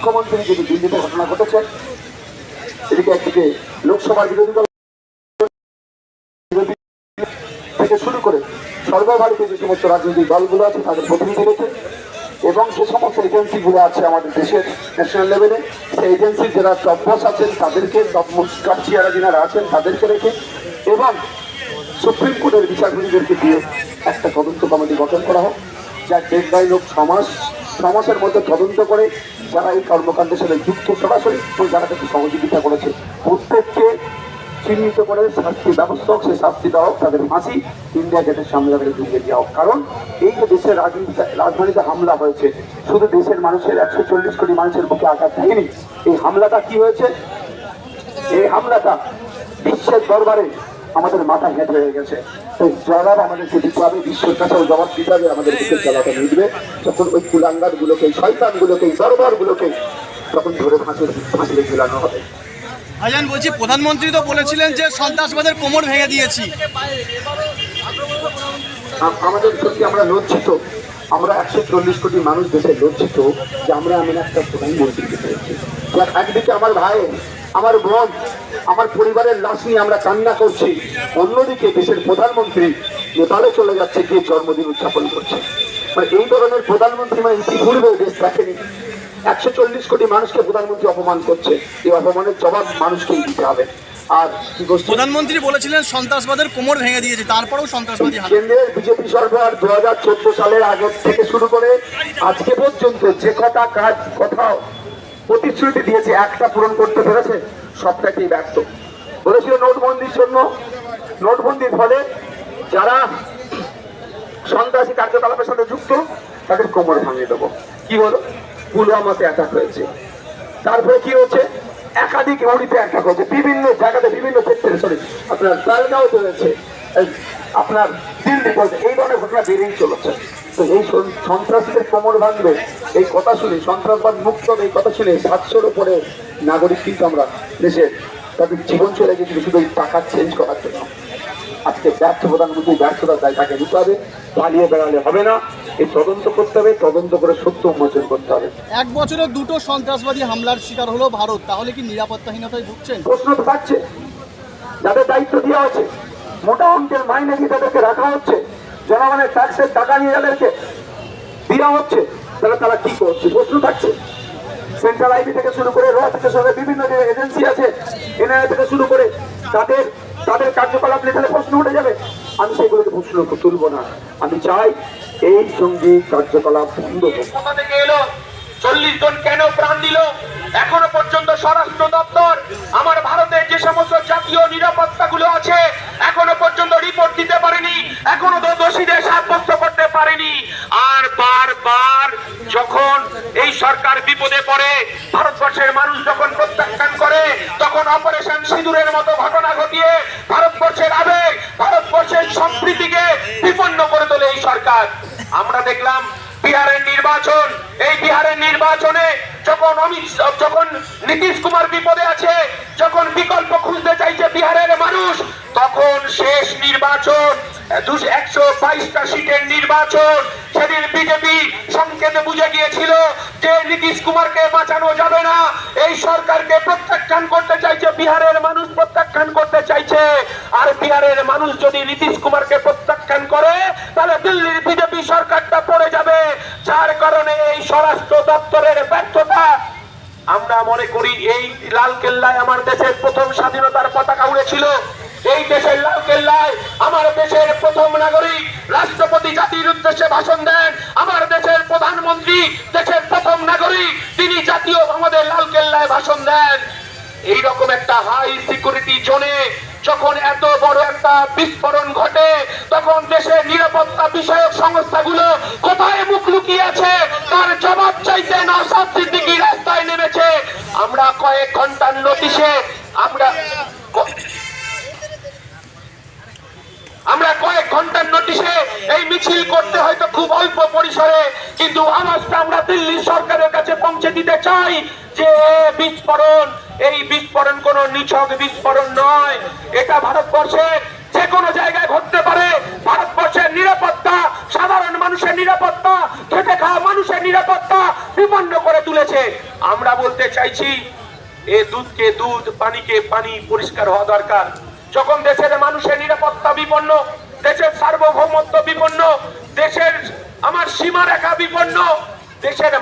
মুখ্যমন্ত্রী যদি দিল্লিতে ঘটনা ঘটেছে। এদিকে একদিকে লোকসভার বিরোধী দল থেকে শুরু করে সর্বভারতীয় যে সমস্ত রাজনৈতিক দলগুলো আছে, তাদের প্রতিনিধি রেখে এবং যে সমস্ত এজেন্সিগুলো আছে আমাদের দেশের ন্যাশনাল লেভেলে সেই এজেন্সি যারা টপ বস আছেন, তাদেরকে টপ যারা আছেন, তাদেরকে রেখে এবং সুপ্রিম কোর্টের বিচারপতিদেরকে দিয়ে একটা তদন্ত কমিটি গঠন করা হোক, যার ডেড বাই লোক সমাজ সমাজের মধ্যে তদন্ত করে যারা এই কর্মকাণ্ডের সাথে যুক্ত সরাসরি যারা তাকে সহযোগিতা করেছে। প্রত্যেককে চিহ্নিত করে শাস্তি ব্যবস্থা হোক সেই শাস্তি দেওয়া হোক, তাদের ফাঁসি ইন্ডিয়া গেটের সামনে তাদের ঢুকিয়ে দেওয়া হোক। কারণ এই যে দেশের রাজনীতি রাজধানীতে হামলা হয়েছে, শুধু দেশের মানুষের একশো চল্লিশ কোটি মানুষের বুকে আঘাত দেয়নি। এই হামলাটা কি হয়েছে? এই হামলাটা বিশ্বের দরবারে আমাদের মাথা হেঁট হয়ে গেছে। এই জবাব আমাদেরকে দিতে হবে বিশ্বের কাছেও জবাব দিতে হবে আমাদের দেশের জবাবটা মিলবে যখন ওই কুলাঙ্গার গুলোকে শয়তান গুলোকে দরবার গুলোকে তখন ধরে ফাঁসির ফাঁসিতে ঝুলানো হবে। ভাইজান বলছি প্রধানমন্ত্রী তো বলেছিলেন যে সন্ত্রাসবাদের কোমর ভেঙে দিয়েছি। আমাদের সত্যি আমরা লজ্জিত। আমরা একশো চল্লিশ কোটি মানুষ দেশে লজ্জিত যে আমরা এমন একটা প্রধানমন্ত্রীকে পেয়েছি। একদিকে আমার ভাই আমার বোন আমার পরিবারের লাশ নিয়ে আমরা কান্না করছি। অন্যদিকে দেশের প্রধানমন্ত্রী নেপালে চলে যাচ্ছে গিয়ে জন্মদিন উদযাপন করছে। মানে এই ধরনের প্রধানমন্ত্রী মানে ইতিপূর্বে দেশ দেখেনি। একশো চল্লিশ কোটি মানুষকে প্রধানমন্ত্রী অপমান করছে। এই অপমানের জবাব মানুষকেই দিতে হবে। আর প্রধানমন্ত্রী বলেছিলেন সন্ত্রাসবাদের কোমর ভেঙে দিয়েছে তারপরেও সন্ত্রাসবাদী কেন্দ্রের বিজেপি সরকার দু হাজার চোদ্দ সালের আগে থেকে শুরু করে আজকে পর্যন্ত যে কটা কাজ কোথাও প্রতিশ্রুতি দিয়েছে, একটা পূরণ করতে পেরেছে সবটাকেই ব্যর্থ? বলেছিল নোটবন্দির জন্য। নোটবন্দির ফলে যারা সন্ত্রাসী কার্যকলাপের সাথে যুক্ত, তাদের কোমর ভাঙিয়ে দেবো। কি হলো? পুলওয়ামাতে অ্যাটাক হয়েছে। তারপরে কি হচ্ছে একাধিক উড়িতে অ্যাটাক হচ্ছে বিভিন্ন জায়গাতে, বিভিন্ন ক্ষেত্রে সরি আপনার তালগাঁওতে হয়েছে। এই আপনার দিল্লি এই ধরনের ঘটনা বেড়েই চলেছে। তো এই সন- সন্ত্রাসীদের কোমর ভাঙবে। এই কথা শুনে সন্ত্রাসবাদ মুক্ত এই কথা শুনে সাতশোর উপরে নাগরিক কিন্তু আমরা দেশে তাদের জীবন চলে গেছিল শুধু এই টাকা চেঞ্জ করার জন্য। আজকে ব্যর্থ প্রধানমন্ত্রী ব্যর্থতার দায় তাকে নিতে হবে পালিয়ে বেড়ালে হবে না। এই তদন্ত করতে হবে তদন্ত করে সত্য উন্মোচন করতে হবে। এক বছরে দুটো সন্ত্রাসবাদী হামলার শিকার হলো ভারত। তাহলে কি নিরাপত্তাহীনতায় ভুগছেন? প্রশ্ন তো থাকছে। যাদের দায়িত্ব দেওয়া আছে মোটা অঙ্কের মাইনে দিয়ে তাদেরকে রাখা হচ্ছে। জনগণের ট্যাক্সের টাকা নিয়ে যাদেরকে দেওয়া হচ্ছে তাহলে তারা কি করছে? প্রশ্ন থাকছে। সেন্ট্রাল আইবি থেকে শুরু করে র থেকে শুরু করে বিভিন্ন যে এজেন্সি আছে এনআইএ থেকে শুরু করে তাদের তাদের কার্যকলাপ নিয়ে তাহলে প্রশ্ন উঠে যাবে। আমি সেগুলোকে প্রশ্ন তুলব না। আমি চাই এই সঙ্গী কার্যকলাপ বন্ধ কোথা থেকে এলো? চল্লিশ জন কেন প্রাণ দিল? এখনও পর্যন্ত স্বরাষ্ট্র দপ্তর, আমার ভারতের যে সমস্ত জাতীয় নিরাপত্তা গুলো আছে, এখনও পর্যন্ত রিপোর্ট দিতে এখনও তো দোষীদের সাব্যস্ত করতে পারেনি। আর বারবার যখন এই সরকার বিপদে পড়ে, ভারতবর্ষের মানুষ যখন প্রত্যাখ্যান করে, তখন অপারেশন সিঁদুরের মতো ঘটনা ঘটিয়ে ভারতবর্ষের আবেগ, ভারতবর্ষের সম্প্রীতিকে বিপন্ন করে তোলে এই সরকার। আমরা দেখলাম বিহারের নির্বাচন, এই বিহারের নির্বাচনে যখন অমিত যখন নীতিশ কুমার বিপদে আছে, যখন বিকল্প খুঁজতে চাইছে বিহারের মানুষ, তখন শেষ নির্বাচন যে নীতিশ কুমারকে বাঁচানো যাবে না। এই সরকারকে প্রত্যাখ্যান করতে চাইছে বিহারের মানুষ, প্রত্যাখ্যান করতে চাইছে। আর বিহারের মানুষ যদি কুমারকে প্রত্যাখ্যান করে, তাহলে দিল্লির বিজেপি সরকারটা পড়ে যাবে যার কারণে এই স্বরাষ্ট্র দপ্তরের ব্যর্থতা। আমরা মনে করি এই লাল কেল্লায় আমার দেশের প্রথম স্বাধীনতার পতাকা উড়েছিল। এই দেশের লাল কেল্লায় আমার দেশের প্রথম নাগরিক, রাষ্ট্রপতি জাতির উদ্দেশ্যে ভাষণ দেন। আমার দেশের প্রধানমন্ত্রী, দেশের প্রথম নাগরিক, তিনি জাতীয় আমাদের লাল কেল্লায় ভাষণ দেন। এইরকম একটা হাই সিকিউরিটি জোনে যখন এত বড় একটা বিস্ফোরণ ঘটে, তখন দেশের নিরাপত্তা বিষয়ক সংস্থাগুলো কোথায় মুখ লুকিয়ে আছে? চাইতে নওশাদ সিদ্দিকী রাস্তায় নেমেছে। আমরা কয়েক ঘণ্টার নোটিশে আমরা আমরা কয়েক ঘণ্টার নোটিশে এই মিছিল করতে হয়তো খুব অল্প পরিসরে, কিন্তু আওয়াজটা আমরা সরকারের কাছে পৌঁছে দিতে চাই যে বিস্ফোরণ, এই বিস্ফোরণ কোন নিছক বিস্ফোরণ নয়। এটা ভারতবর্ষের যে কোনো জায়গায় ঘটতে পারে। ভারতবর্ষের নিরাপত্তা সাধারণ মানুষের নিরাপত্তা খেটে খাওয়া মানুষের নিরাপত্তা বিপন্ন তুলেছে আমরা বলতে চাইছি, এ দুধকে দুধ, পানিকে পানি পরিষ্কার হওয়া দরকার। যখন দেশের মানুষের নিরাপত্তা বিপন্ন, দেশের সার্বভৌমত্ব বিপন্ন, দেশের আমার সীমারেখা বিপন্ন, দেশের